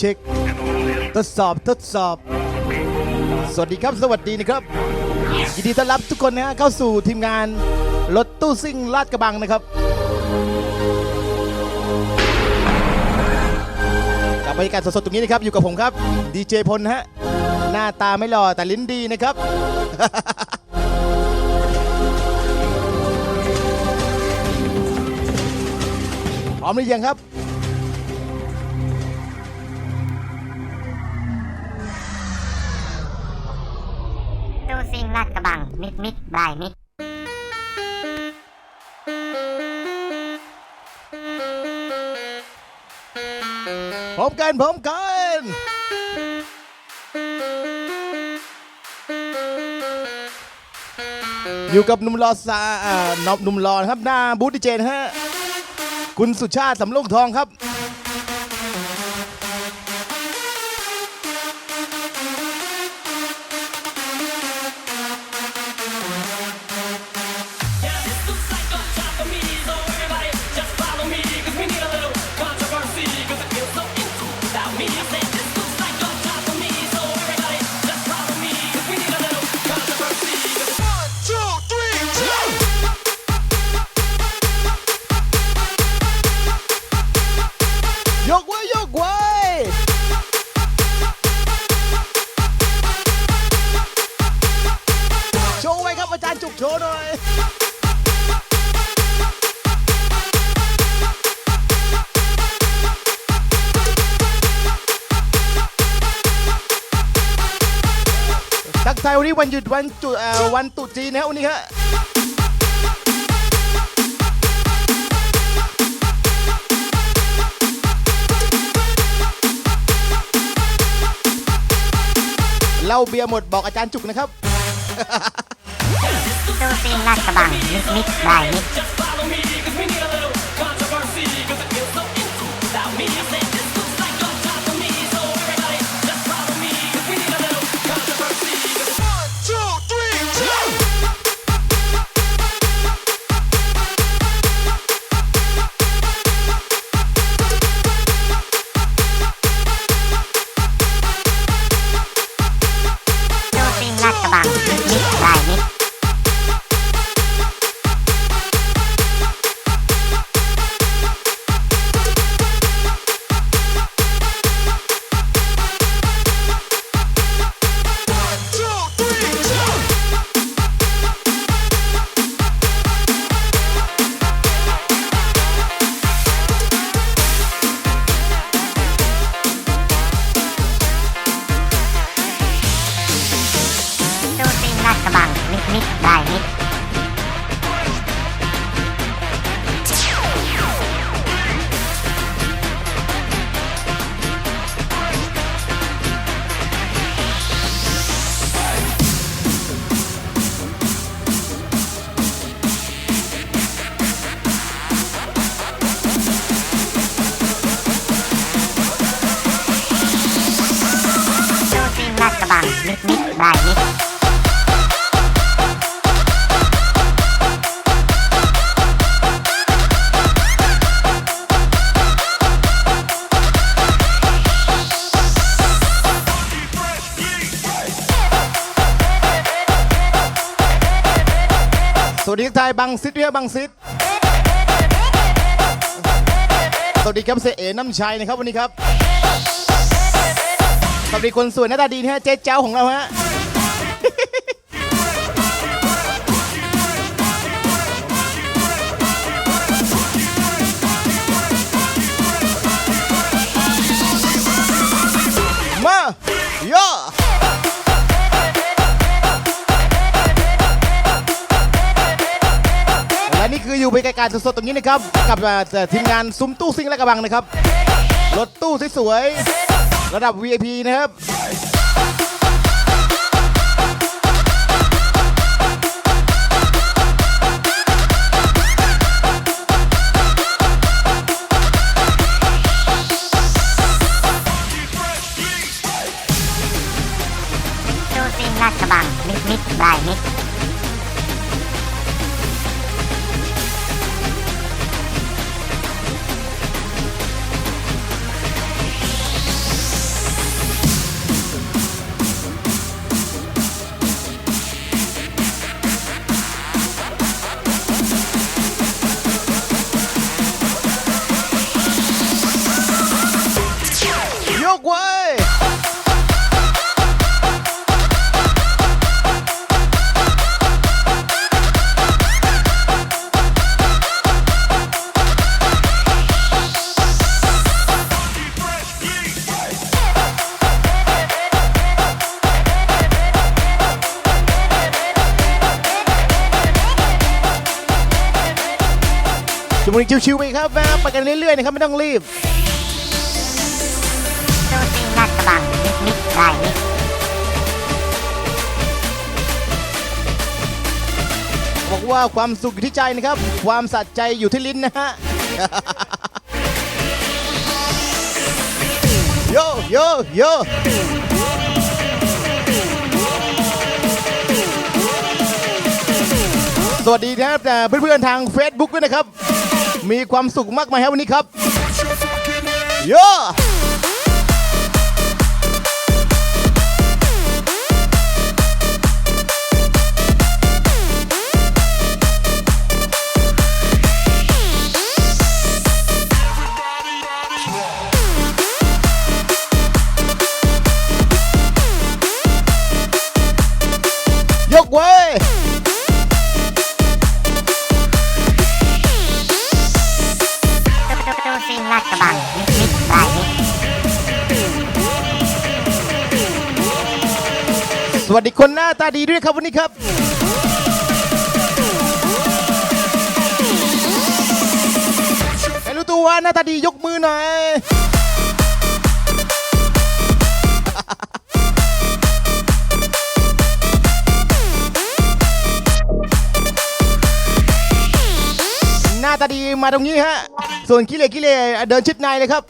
เช็ค ทดสอบทดสอบ สวัสดีครับ สวัสดีนะครับยินดีต้อนรับทุกคนนะฮะเข้าสู่ทีมงานรถตู้ซิ่งลาดกระบังนะครับกับบรรยากาศสดๆตรงนี้นะครับอยู่กับผมครับดีเจพลฮะหน้าตาไม่หล่อแต่ลิ้นดีนะครับ พร้อมหรือยังครับ ซิงลาดกระบัง มิดมิดบายมิดพร้อมกันพร้อมกันอยู่กับหนุ่มรอซาอ่าหนุ่มหนุ่มรอนครับหน้าบูธดีเจนฮะ คุณสุชาติสำโรงทองครับ วันหยุดวันจุเอ่อวันตรุษจีนนะวันนี้ครับเหล้าเบียร์หมดบอกอาจารย์จุกนะครับ ตู้ซิงลาดกระบังมิดมิดบายมิด ดีทักทายบังซิดเรียบังซิดสวัสดีครับเสเอน้ำชัยนะครับวันนี้ครับ สวัสดีคนสวยหน้าตาดีนะฮะเจ๊เจ้าของเราฮะ อยู่บรรยากาศสดๆตรงนี้นะครับกับทีมงานซุ้มตู้ซิ่งและกระบังนะครับรถตู้สวยๆระดับ VIP นะครับ ชั่วโมงนี้ชิวๆไปครับนะไปกันเรื่อยๆนะครับไม่ต้องรีบตู้ซิ่งลาดกระบังมิดมิดลายมิดบอกว่าความสุขอยู่ที่ใจนะครับ ความสัตย์ใจอยู่ที่ลิ้นนะฮะ โยโยโยสวัสดีนะครับแต่เพื่อนๆทาง Facebook ด้วยนะครับ มีความสุขมากมายครับวันนี้ครับโยย ดีด้วยครับวันนี้ครับใครรู้ตัวว่าหน้าตาดียกมือหน่อยหน้าตาดีมาตรงนี้ฮะ ส่วนกิเลกิเลเดินชิดในเลยครับ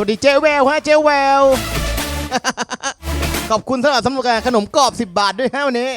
วัสดีเจ๊แววฮะเจ๊แวว ขอบคุณสำหรับสำหรับขนมกรอบ 10 บาทด้วยฮะวันนี้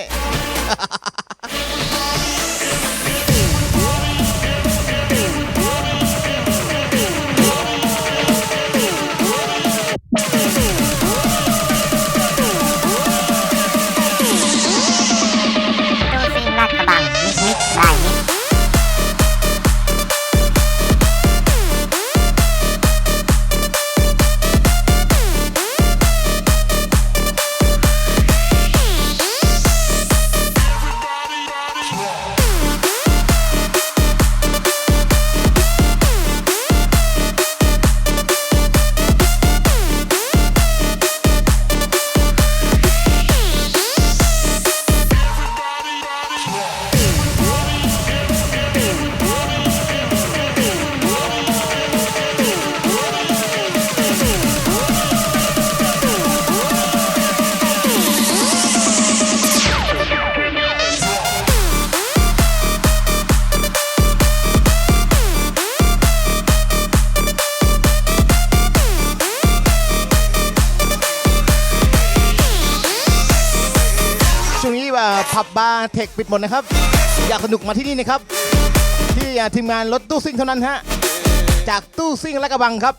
าร์เทคปิดหมดนะครับ อยากสนุกมาที่นี่นะครับ ที่อ่าทีมงานรถตู้ซิ่งเท่านั้นฮะ จากตู้ซิ่งและกระบังครับ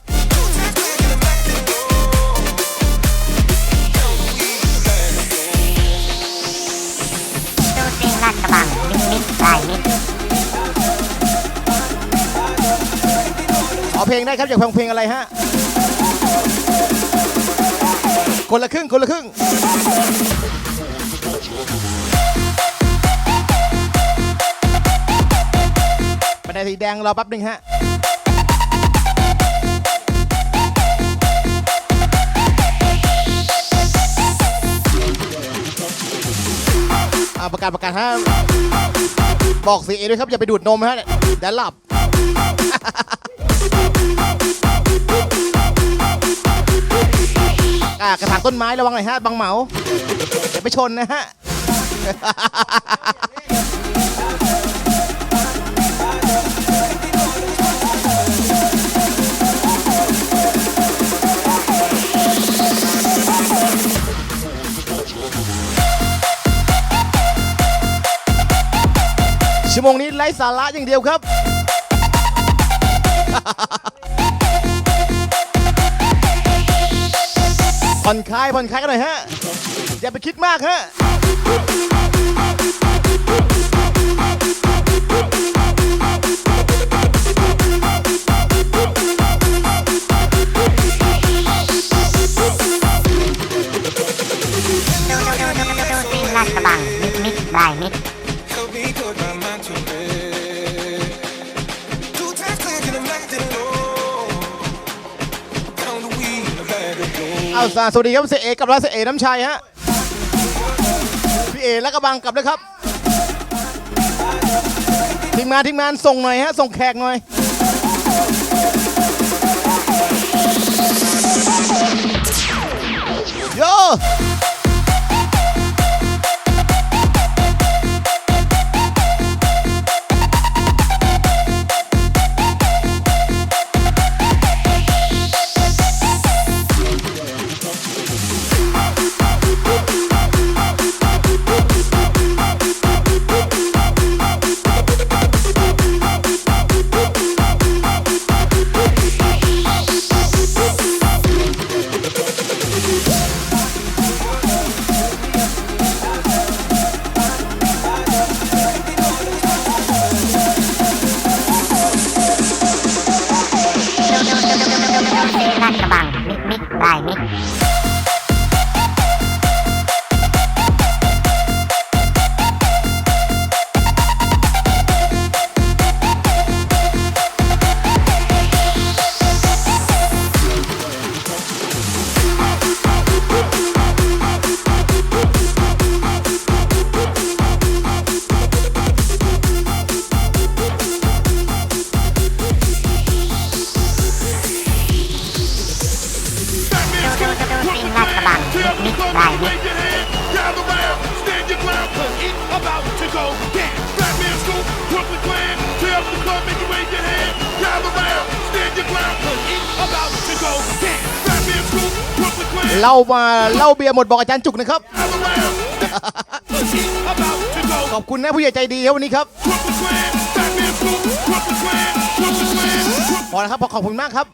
ตู้ซิ่งลาดกระบังมิดมิดลายมิดขอเพลงได้ครับอยากฟังเพลงอะไรฮะคนละครึ่งคนละครึ่ง บันไดสีแดงรอแป๊บหนึ่งฮะอ่าประกาศประกาศฮะบอกสีเอด้วยครับ อย่าไปดูดนมฮะเดี๋ยวหลับอ่ากระถางต้นไม้ระวังหน่อยฮะบังเหมาอย่าไปชนนะฮะ ไร้สาระอย่างเดียวครับ ผ่อนคลายผ่อนคลายกันหน่อยฮะ อย่าไปคิดมากฮะ เอาสวัสดีครับเสเอกกับร้านเสเอน้ำชัยฮะพี่เอและกระบังกลับเลยครับทีมงานทีมงานส่งหน่อยฮะส่งแขกหน่อยโย เล่ามาเล่าเบียร์หมดบอกอาจารย์จุกนะครับ gather round, 'cause it's about to go ขอบคุณนะผู้ใหญ่ใจดีครับวันนี้ครับ Brooklyn Clan, Batman Scoop, Brooklyn Clan, Brooklyn Clan, Brooklyn พอแล้วครับขอบคุณมากครับ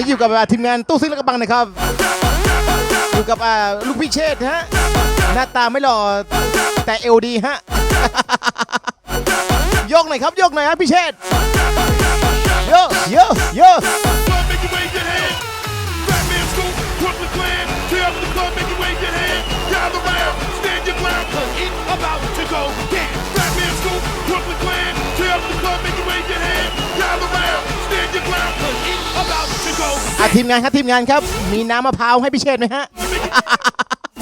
นนี้อยู่กับอ่าทีมงานตู้ซิงและกระบังนะครับ อยู่กับอ่าลูกพี่เชษฐ์ฮะ หน้าตาไม่หล่อแต่เอวดีฮะโยกหน่อยครับโยกหน่อยครับพี่เชษฐ์โยกโยกโยก Club, make you wave your hand. Batman Scoop, Brooklyn Clan, tear up the club, make you wave your hand. Gather round, stand your ground, 'cause it's about to go down. Batman Scoop, Brooklyn Clan, tear up the club, make you wave your hand. Gather round, stand your ground, 'cause it's about to go อะทีมงานครับทีมงานครับ มีน้ำมะพร้าวให้พี่เชษฐ์ไหมฮะ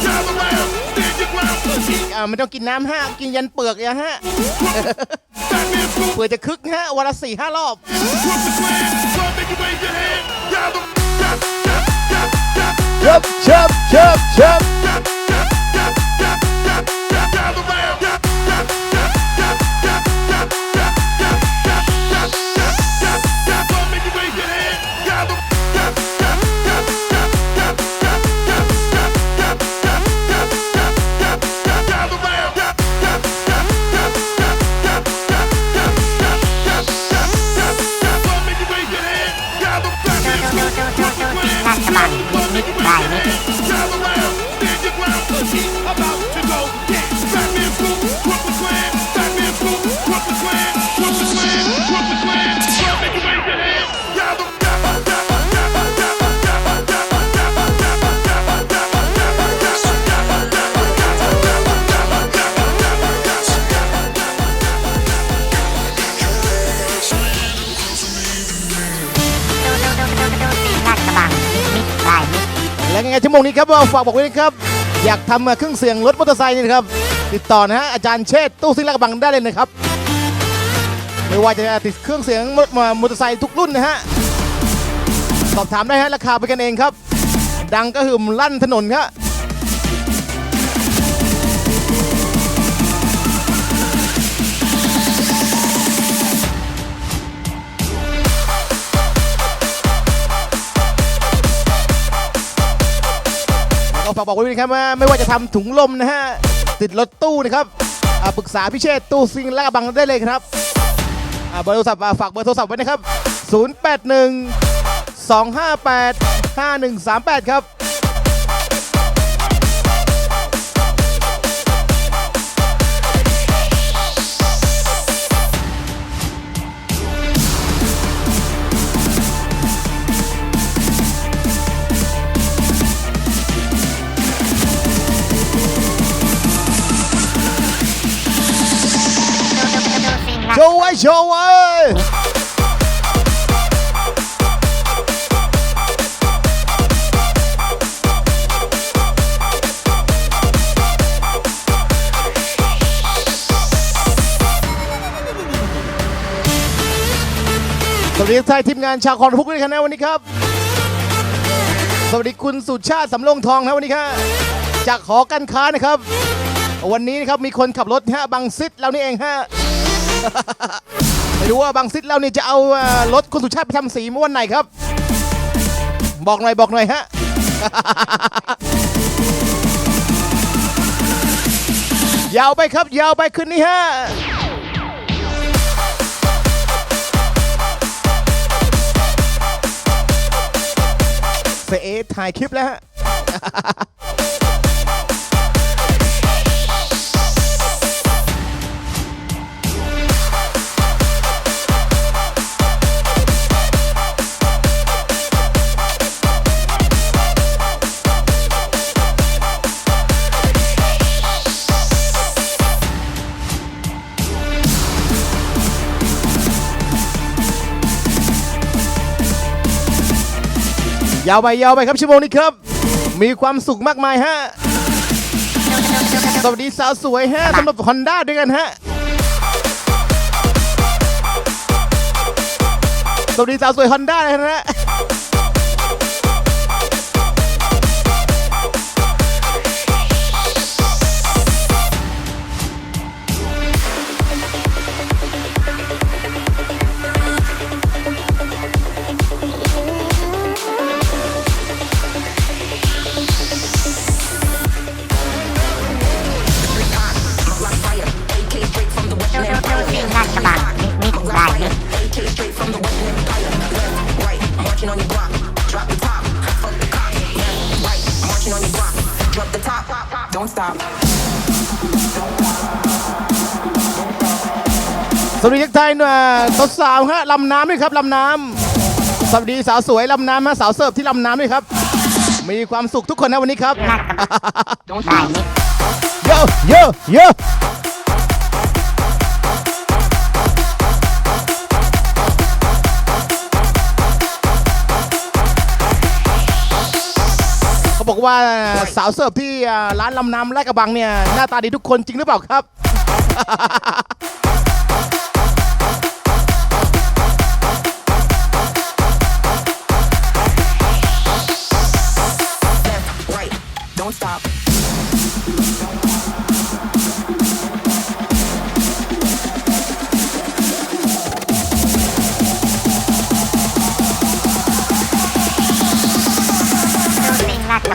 Gather round, stand your ground, 'cause it's อ่าไม่ต้องกินน้ำฮะ กินยันเปลือกอย่าฮะ Batman Scoop, เปลือกจะคึกฮะ วันละสี่ห้ารอบ Brooklyn Clan, club, make you wave your hand. Gather, gather, gather, gather, เชิบเชิบเชิบเชิบ ยังไงชั่วโมงนี้ครับว่าฝากบอกไว้นะครับ อยากทำเครื่องเสียงรถมอเตอร์ไซค์นี่นะครับ ติดต่อนะฮะอาจารย์เชษตู้ซิงและกระบังได้เลยนะครับ ไม่ว่าจะติดเครื่องเสียงมอเตอร์ไซค์ทุกรุ่นนะฮะสอบถามได้ฮะราคาไปกันเองครับ ดังก็หึมลั่นถนนครับ ฝากบอกไว้ด้วยนะครับว่าไม่ว่าจะทำถุงลมนะฮะติดรถตู้นะครับอ่าปรึกษาพิเชษตู้ซิงและกระบังได้เลยครับอ่าเบอร์โทรศัพท์ฝากเบอร์โทรศัพท์ไว้นะครับ 081 258 5138 ครับ โชว์ไว้สวัสดีท่านทีมงานชาวคอนทุกด้วยกันนะวันนี้ครับ สวัสดีคุณสุชาติสำโรงทองนะวันนี้ครับจากหอการค้านะครับ วันนี้นะครับมีคนขับรถฮะบังซิดเรานี่เองฮะ ไม่รู้ว่าบางซิดเรานี่จะเอารถคุณสุชาติไปทำสีเมื่อวันไหนครับ บอกหน่อยบอกหน่อยฮะยาวไปครับ ยาวไปคืนนี้ฮะเสเอถ่ายคลิปแล้วฮะ ยาวไปยาวไปครับชั่วโมงนี้ครับ มีความสุขมากมายฮะ สวัสดีสาวสวยฮะสำหรับฮอนด้าด้วยกันฮะ สวัสดีสาวสวยฮอนด้าเลยนะฮะ Don't stop. สวัสดีทักทายหน่อยสาวๆฮะลำน้ำด้วยครับลำน้ำสวัสดีสาวสวยลำน้ำฮะสาวเสิร์ฟที่ลำน้ำด้วยครับ มีความสุขทุกคนนะวันนี้ครับรักกระบังได้มิดเยอะเยอะเย บอกว่าสาวเสิร์ฟที่ร้านลำน้ำและกระบังเนี่ย หน้าตาดีทุกคนจริงหรือเปล่าครับ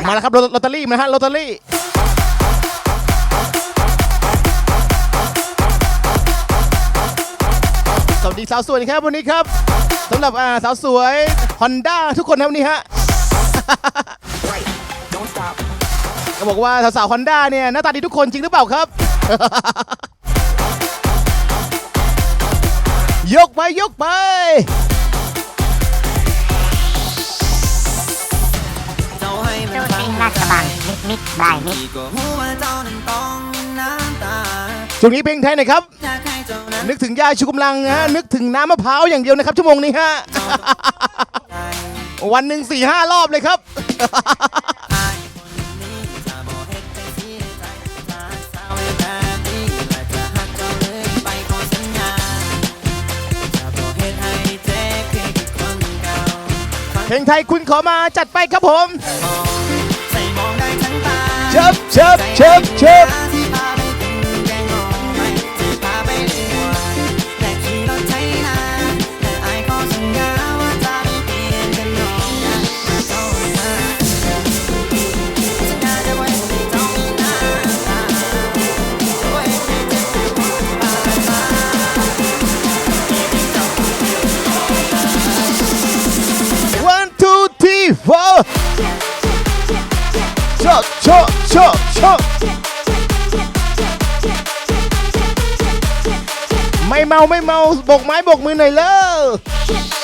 มาแล้วครับลอตเตอรี่มนะฮะลอตเตอรี่สวัสดีสาวสวยครับวันนี้ครับสำหรับอ่าสาวสวยฮอนด้าทุกคนนะวันนี้ฮะก็บอกว่าสาวๆฮอนด้าเนี่ยหน้าตาดีทุกคนจริงหรือเปล่าครับ ยกไปยกไป รักกระบังมิดมิดได้มิดดีก็หัวเจ้านั้นต้องน้ำตาช่วงนี้เพลงไทยหน่อยครับ นึกถึงยายชูกำลังนะฮะนึกถึงน้ำมะพร้าวอย่างเดียวนะครับชั่วโมงนี้ฮะวันหนึ่งสี่ห้ารอบเลยครับเสียใจมาสาวให้แบบนี้และจะหักเจ้าเลยไปขอสัญญาจะบอกให้ให้เจ๊คือคนเก่าเพลงไทยคุณขอมาจัดไปครับผม chop, chop, chop, chop. One, two, three, four. Chop, chop. เมาไปเลี้ยงวัวและขี่ราไม่เมาบกไม้บกมือหน่อยเลยวิ่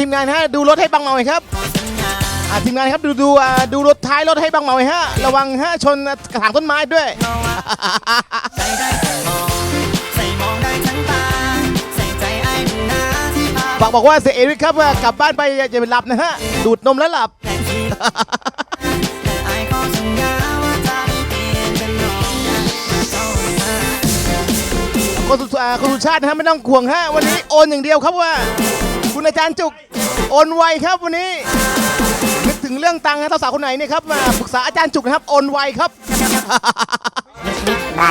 ทีมงานทีมงานฮะดูรถให้บังเมาหน่อยครับขอสัญญาทีมงานครับดูดูอ่าดูรถท้ายรถให้บังเมาหน่อยฮะระวังฮะชนกระถางต้นไม้ด้วยเพราะว่าใจได้แค่มองใส่มองได้ทั้งตา ใส่ใจไอ้หนึ่งนาที่พาฝากบอกว่าเสียเอริกครับว่ากลับบ้านไปอย่าอย่าไปหลับนะฮะดูดนมแล้วหลับ แต่คิดแต่ไอ้ขอสัญญาว่าจะไม่เปลี่ยนเป็นน้องนะเจ้ามา คนสุอ่าคนสุชาตินะฮะไม่ต้องห่วงฮะวันนี้โอนอย่างเดียวครับว่า คุณอาจารย์จุกโอนไวครับวันนี้นึกถึงเรื่องตังค์นะสาวๆคนไหนเนี่ยครับมาปรึกษาอาจารย์จุกนะครับโอนไวครับ ได้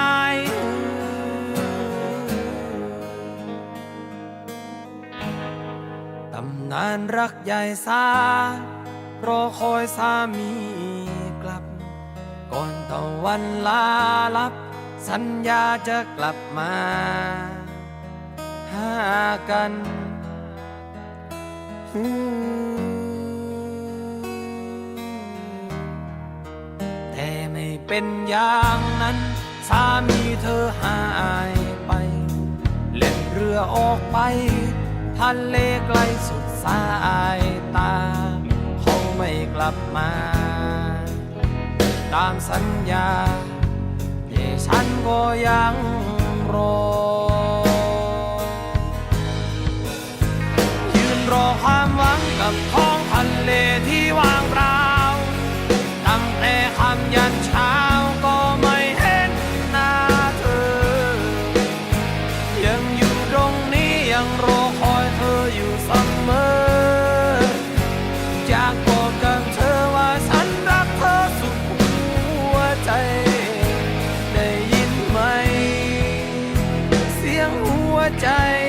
ตำนานรักใหญ่สารอคอยสามีกลับ ก่อนตะวันลาลับ สัญญาจะกลับมาหากันแต่ไม่เป็นอย่างนั้น สามีเธอหายไป เล่นเรือออกไปทะเลไกลสุด สายตาเขาไม่กลับมา ตามสัญญาที่ฉันก็ยังรอ ยืนรอความหวังกับท้องทะเลที่ว่างเปล่า ใจ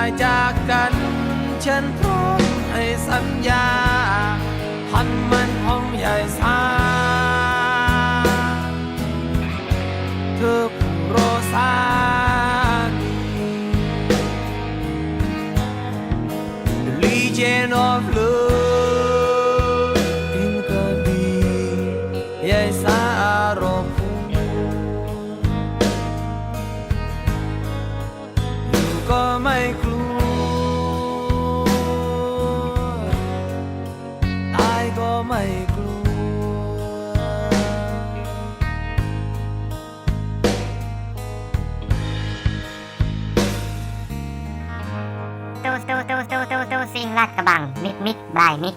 ายจากกัน ฉันพร้อมให้สัญญาพัน มิดบายมิด